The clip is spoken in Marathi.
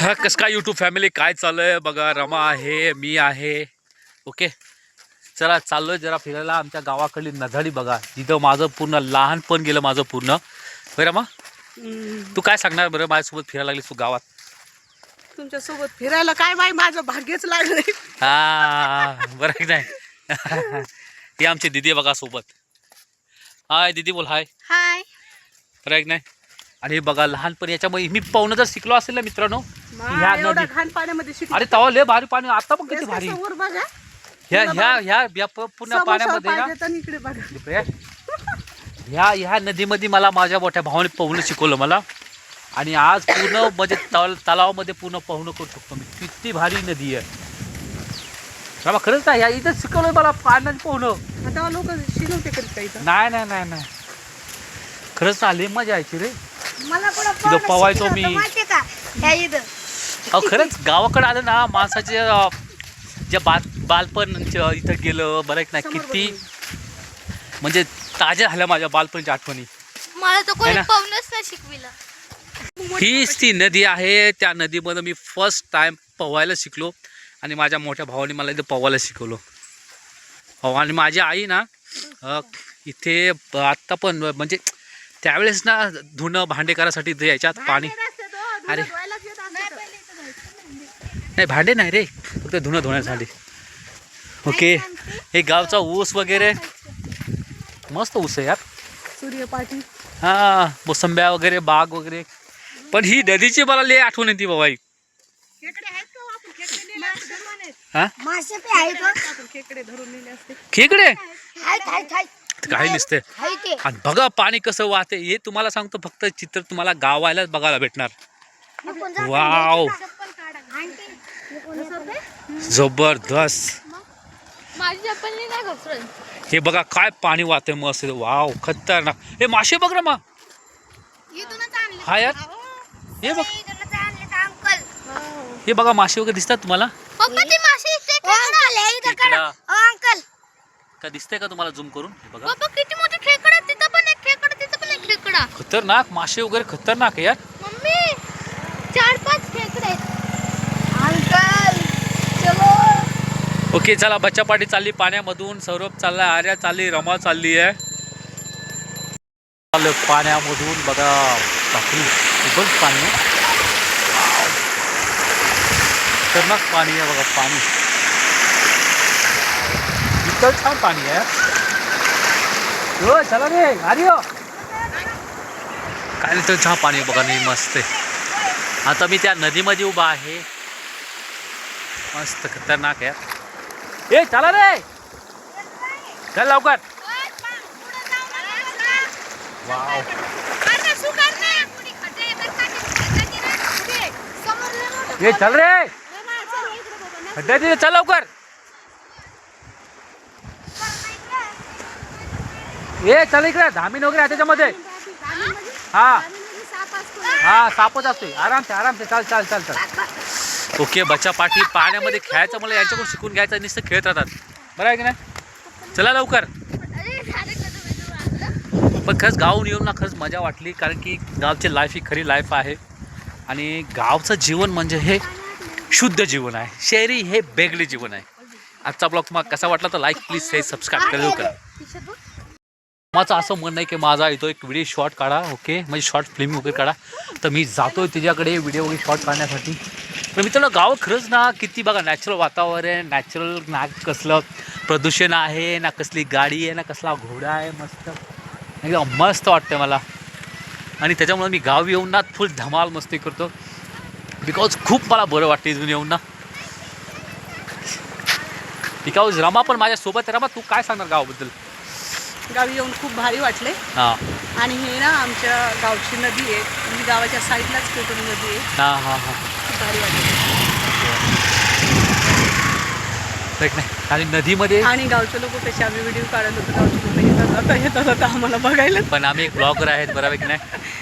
हा कस काय यूट्यूब फॅमिली काय चालू आहे बघा रमा आहे मी आहे. ओके चला चाललोय जरा फिरायला. आमच्या गावाकडली नजाडी बघा. जिथं माझं पूर्ण लहानपण गेलं माझं पूर्ण. होय रमा. तू काय सांगणार बरं माझ्यासोबत फिरायला लागलीस तू गावात? तुमच्यासोबत फिरायला काय बाई माझं भाग्यच लागले हा बरं की नाही? ही आमची दिदी बघा सोबत. हाय दिदी बोल हाय. हाय. बरं नाही? आणि हे बघा लहानपणी याच्यामध्ये मी पाहुणं जर शिकलो असेल ना मित्रांनो ह्या एवढा नदी. घाण पाण्यामध्ये शिकलो. अरे तवा लय भारी पाणी आता पण किती भारी. बघा. ह्या ह्या ह्या या प- पूर्ण पाण्यामध्ये ना. पाहिजे तर इकडे बघा. इकडे. ह्या ह्या नदीमध्ये मला माझ्या मोठ्या भावाने पोहणं शिकवलं मला. आणि आज पूर्ण म्हणजे तल तलावामध्ये पूर्ण पोहणं करू शकतो मी. किती भारी नदी आहे. रामा खरंच ना ह्या इथं शिकवलं मला पाण्यात पोहणं आता लोक शिकवते करीत काही तर. नाही नाही नाही नाही. खरंच ना लय मजा यायची रे. मला पण तिथं पवायचो मी. का? ह्या इथं. अहो खरंच गावाकडे आलं ना माणसाचे अं, जे बाल बालपण इथं गेलं बरं ना किती. म्हणजे ताज्या झाल्या माझ्या बालपणच्या आठवणी. मला तर है कोणी? पाहूनच नाही शिकविलं. हीच ती नदी आहे. त्या नदीमध्ये मी फर्स्ट टाइम पोहायला शिकलो आणि माझ्या मोठ्या भावाने मला इथे पोहायला शिकवलं. हो आणि माझी आई ना इथे आत्ता पण म्हणजे त्यावेळेस ना धुणं भांडे करायसाठी इथे यायच्यात पाणी. अरे नाही भांडे नाही रे. फक्त धुणं धुण्यासाठी. ओके. हे गावचा ऊस वगैरे. मस्त ऊस आहे यार. सूर्यपाठी हा मोसंब्या वगैरे बाग वगैरे. पण ही नदीची मला लय आठवण येते बाबा ही. खेकडे आहेत का हो? आपण? खेकडे. हा? मासे पे आहेत आपण? खेकडे धरून नेले असते. खेकडे? आहेत आहेत आहेत. काही नसते. आहे ते आणि बघा पाणी कसं वाहते. हे तुम्हाला सांगतो फक्त चित्र तुम्हाला गावालाच बघायला भेटणार. वाव. जबरदस्त. माझी चप्पल नाही ना घसरत हे बघा काय पाणी वाहते मस्त. वाव खतरनाक. हे मासे बघ ना मग. हा यार. हे बघ. हे बघा मासे वगैरे दिसतात तुम्हाला? अंकल का दिसतंय का तुम्हाला झूम करून? हे बघा. पप्पा किती मोठे खेकडा आहेत. तिथं पण एक खेकडा तिथं पण एक खेकडा. खतरनाक मासे वगैरे खतरनाक आहे यार मम्मी चार पाच खेकडे आहेत अंकल चलो ओके चला बच्चा पाटी चालली पाण्यामधून सौरभ चालला आर्या चालली रमा चालली आहे. चाललं पाण्यामधून बघा बापरी खूपच पाणी खतरनाक पाणी आहे बघा पाणी. इतकं छान पाणी आहे. हो चला रे आर्य. काय नाही तर छान पाणी आहे बघा नाही मस्त आहे. आता मी त्या नदीमध्ये उभा आहे. मस्त खतरनाक आहे. ए चला रे। चल लवकर। वाव। ए चल रे। खड्डा तिथे चल लवकर। ए चल इकडे धामीन वगैरे आहे त्याच्यामध्ये. हा. हा सापच असते. आरामसे आरामसे. चाल चाल चाल चाल. ओके बच्चा पाठी पाण्यामध्ये खेळायचं मला यांच्याकडून शिकून घ्यायचं नुसतं खेळत राहतात. बरं आहे की नाही? चला लवकर. पण खरंच गावून येऊन ना खरंच मजा वाटली कारण की गावची लाईफ ही खरी लाईफ आहे. आणि गावचं जीवन म्हणजे हे शुद्ध जीवन आहे. शहरी हे बेगळे जीवन आहे. आजचा ब्लॉग तुम्हाला कसा वाटला तर लाईक प्लीज हे सबस्क्राईब करा करा माझं असं म्हणणं आहे की माझा इथं एक व्हिडिओ शॉर्ट काढा ओके म्हणजे शॉर्ट फिल्म वगैरे काढा. तर मी जातोय तिच्याकडे व्हिडिओ वगैरे शॉर्ट काढण्यासाठी. पण मित्रांनो गाव खरंच ना किती बघा नॅचरल वातावरण नॅचरल ना कसलं प्रदूषण आहे ना कसली गाडी आहे ना कसला घोडा आहे मस्त. एकदम मस्त वाटतं मला. आणि त्याच्यामुळे मी गाव येऊन ना फुल धमाल मस्ती करतो. बिकॉज खूप मला बरं वाटतं इथून येऊन ना. बिकॉज रमा पण माझ्यासोबत आहे. रमा तू काय सांगणार गावाबद्दल? गावी येऊन खूप भारी वाटले. हां. आणि हे ना आमच्या गावची नदी आहे. म्हणजे गावाच्या साईडलाच पेटून नदी आहे. हां हां हां. भारी आणि नदीमध्ये? आणि गावचे लोक कसे आम्ही व्हिडिओ काढत होतो गावचे लोक येतात येतात आता आम्हाला बघायला. पण आम्ही एक ब्लॉगर आहेत बऱ्यापैकी नाही?